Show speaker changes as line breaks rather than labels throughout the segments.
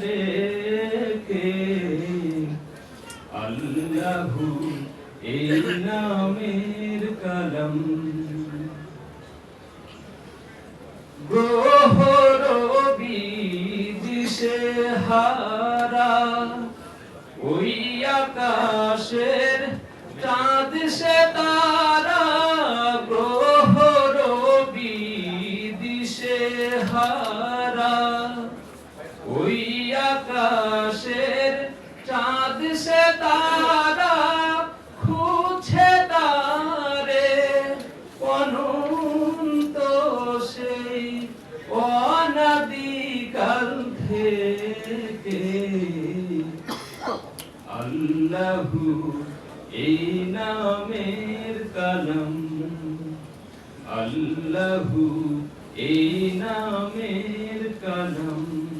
ডেকে আল্লাহু এই নামের কলম। গ্রহর বিদিশে হারা, ওই আকাশের চাঁদ সে তারা। গ্রহর বিদিশে হারা, ওই আকাশের চাঁদ সে তারা, খুঁজছে তারে। অনন্ত সেই অনাদিকাল থেকে। আল্লাহু এই নামের কলম। আল্লাহু এই নামের কলম।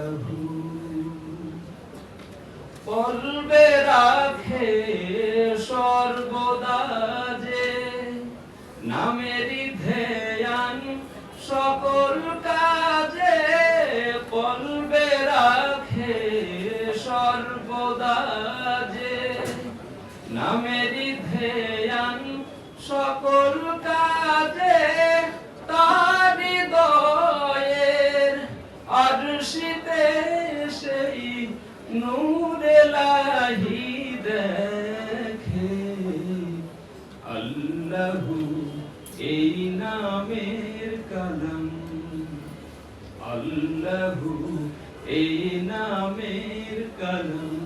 সর্বদা যে নামেরই ধ্যান সকল কাজে কলবে রাখে সর্বদা যে নামেরই ধ্যান সকল কাজে তার হৃদয়ের আরশিতে সেই নূরে লাহি দেখে আল্লাহু এই নামের কলম। আল্লাহু, এই নামের কলম।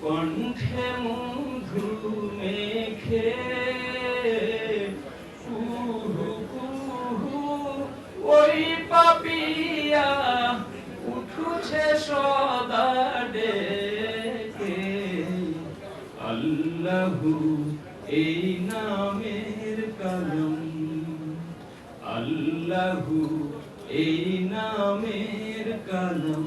কণ্ঠে মধু মেখে কুহু, ওই পাপিয়া উঠুছে সদা ডেকে। আল্লাহু এই নামের কলম। আল্লাহু এই নামের কলম।